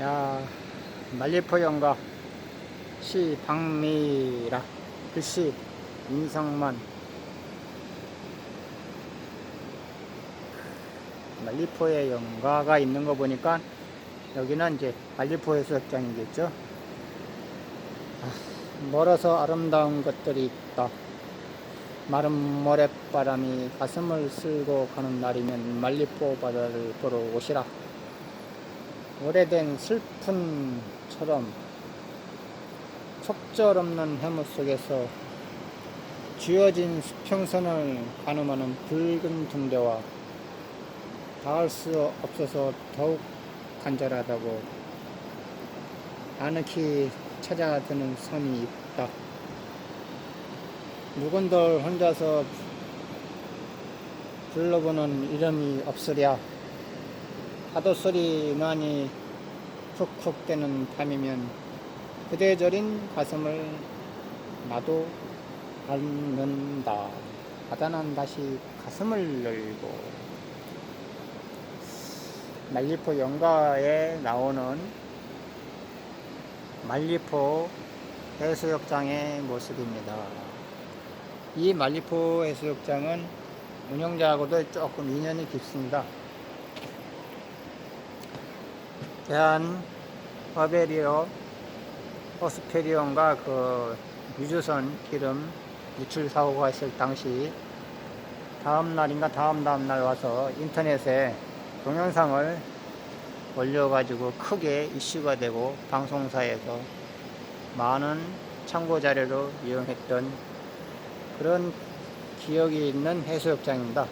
야, 말리포 연가 시 박미라 글씨 인성만 말리포의 연가가 있는 거 보니까 여기는 이제 말리포 해수욕장이겠죠. 아, 멀어서 아름다운 것들이 있다. 마른 모래바람이 가슴을 쓸고 가는 날이면 말리포 바다를 보러 오시라. 오래된 슬픔처럼 속절 없는 해무 속에서 쥐어진 수평선을 가늠하는 붉은 등대와 닿을 수 없어서 더욱 간절하다고 아늑히 찾아드는 선이 있다. 누군들 혼자서 불러보는 이름이 없으랴. 파도 소리 나니 푹푹 대는 밤이면 그대 저린 가슴을 나도 앓는다. 바다는 다시 가슴을 열고 말리포 연가에 나오는 말리포 해수욕장의 모습입니다. 이 말리포 해수욕장은 운영자하고도 조금 인연이 깊습니다. 대한 바베리오 호스페리온과 그 유조선 기름 유출 사고가 있을 당시 다음 날인가 다음 다음 날 와서 인터넷에 동영상을 올려가지고 크게 이슈가 되고 방송사에서 많은 참고 자료로 이용했던 그런 기억이 있는 해수욕장입니다.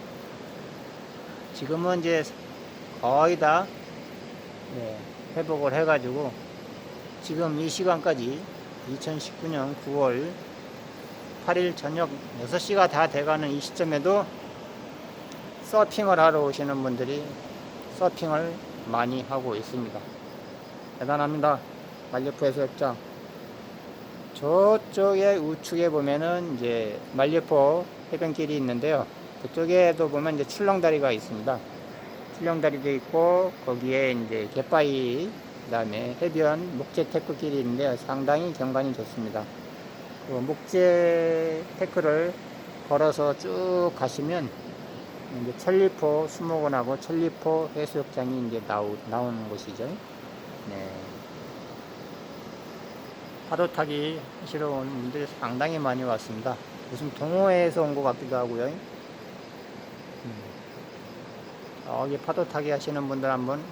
지금은 이제 거의 다 네, 회복을 해가지고 지금 이 시간까지 2019년 9월 8일 저녁 6시가 다 돼가는 이 시점에도 서핑을 하러 오시는 분들이 서핑을 많이 하고 있습니다. 대단합니다. 말리포 해수욕장. 저쪽에 우측에 보면은 이제 말리포 해변길이 있는데요. 그쪽에도 보면 이제 출렁다리가 있습니다. 출렁다리도 있고 거기에 이제 갯바위 그다음에 해변 목재 테크길이 있는데요. 상당히 경관이 좋습니다. 그 목재 테크를 걸어서 쭉 가시면 이제 천리포 수목원하고 천리포 해수욕장이 이제 나오, 나오는 곳이죠. 네. 파도 타기 하시러 온 분들이 상당히 많이 왔습니다. 무슨 동호회에서 온 것 같기도 하고요. 음. 여기 파도 타기 하시는 분들 한번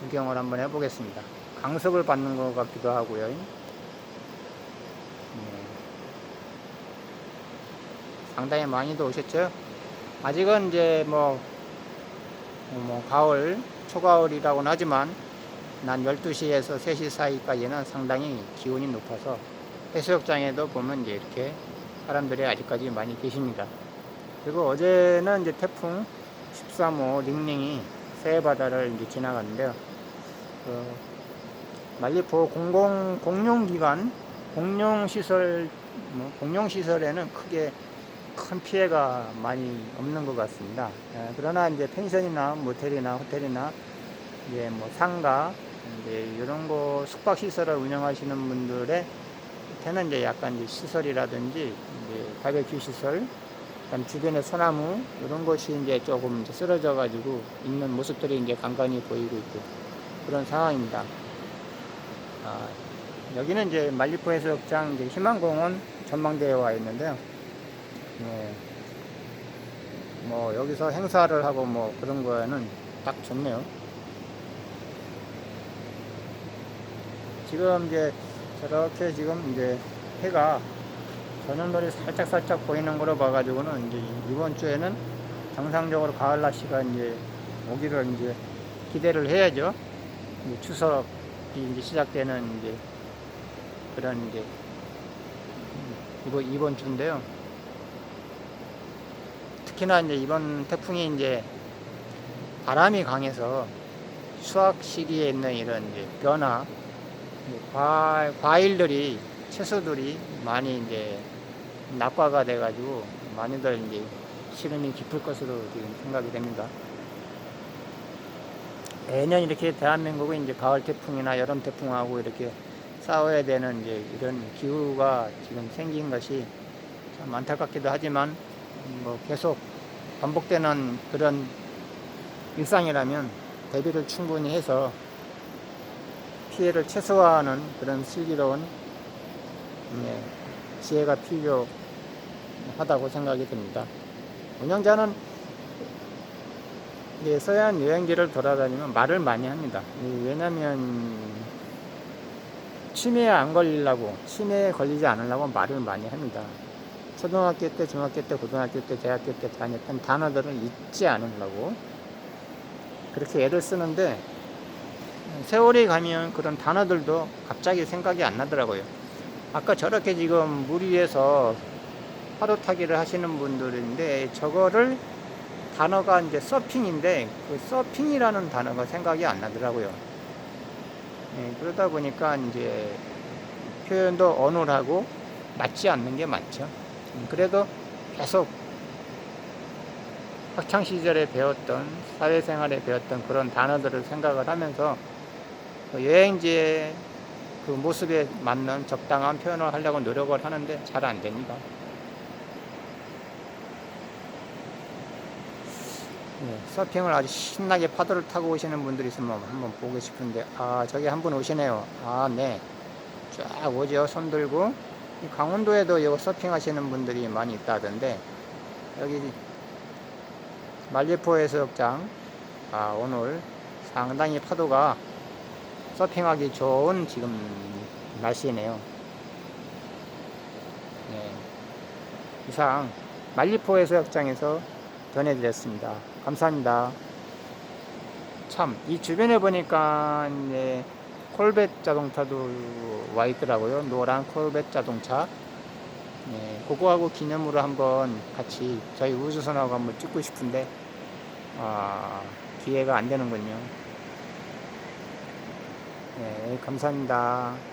구경을 한번 해보겠습니다. 강습을 받는 것 같기도 하고요. 네. 상당히 많이도 오셨죠? 아직은 이제 뭐, 뭐 가을, 초가을이라고는 하지만 난 12시에서 3시 사이까지는 상당히 기온이 높아서 해수욕장에도 보면 이제 이렇게 사람들이 아직까지 많이 계십니다. 그리고 어제는 이제 태풍 13호 링링이 새해바다를 이제 지나갔는데요. 그 말리포 공공 공용기관 공용시설 뭐 공용시설에는 크게 큰 피해가 많이 없는 것 같습니다. 예, 그러나 이제 펜션이나 모텔이나 호텔이나 이제 뭐 상가 이제 이런 거 숙박 시설을 운영하시는 분들의 때는 이제 약간 이제 시설이라든지 이제 바베큐 시설, 그다음 주변에 소나무 이런 것이 이제 조금 이제 쓰러져 가지고 있는 모습들이 이제 간간히 보이고 있고 그런 상황입니다. 아, 여기는 이제 말리포 해수욕장 이제 희망공원 전망대에 와 있는데요. 네. 뭐 여기서 행사를 하고 뭐 그런 거에는 딱 좋네요. 지금 이제 저렇게 지금 이제 해가 저녁놀이 살짝 살짝 보이는 거로 봐가지고는 이제 이번 주에는 정상적으로 가을 날씨가 이제 오기를 이제 기대를 해야죠. 이제 추석이 이제 시작되는 이제 그런 이제 이번 이번 주인데요. 특히나 이제 이번 태풍이 이제 바람이 강해서 수확 시기에 있는 이런 이제 변화, 과, 과일들이 채소들이 많이 이제 낙과가 돼가지고 많이들 이제 시름이 깊을 것으로 지금 생각이 됩니다. 매년 이렇게 대한민국은 이제 가을 태풍이나 여름 태풍하고 이렇게 싸워야 되는 이제 이런 기후가 지금 생긴 것이 참 안타깝기도 하지만 뭐 계속 반복되는 그런 일상이라면 대비를 충분히 해서 피해를 최소화하는 그런 슬기로운 예, 지혜가 필요하다고 생각이 듭니다. 운영자는 서해안 여행지를 돌아다니면 말을 많이 합니다. 이 왜냐면 치매에 안 걸리려고 치매에 걸리지 않으려고 말을 많이 합니다. 초등학교 때, 중학교 때, 고등학교 때, 대학교 때 다녔던 단어들을 잊지 않으려고 그렇게 애를 쓰는데 세월이 가면 그런 단어들도 갑자기 생각이 안 나더라고요. 아까 저렇게 지금 물 위에서 파도 타기를 하시는 분들인데 저거를 단어가 이제 서핑인데 그 서핑이라는 단어가 생각이 안 나더라고요. 예, 그러다 보니까 이제 표현도 어눌하고 맞지 않는 게 많죠. 음, 그래도 계속 학창 시절에 배웠던 사회생활에 배웠던 그런 단어들을 생각을 하면서 그 여행지의 그 모습에 맞는 적당한 표현을 하려고 노력을 하는데 잘 안 됩니다. 예, 서핑을 아주 신나게 파도를 타고 오시는 분들이 있으면 한번 보고 싶은데 아 저기 한 분 오시네요. 아네쫙 오죠 손 들고. 이 강원도에도 이거 서핑 하시는 분들이 많이 있다던데 여기 말리포 해수욕장. 아 오늘 상당히 파도가 서핑하기 좋은 지금 날씨네요 네. 이상 말리포 해수욕장에서 전해드렸습니다. 감사합니다. 참, 이 주변에 보니까 이제 콜벳 자동차도 와 있더라고요. 노란 콜벳 자동차. 네, 그거하고 기념으로 한번 같이 저희 우주선하고 한번 찍고 싶은데, 아, 기회가 안 되는군요. 네, 감사합니다.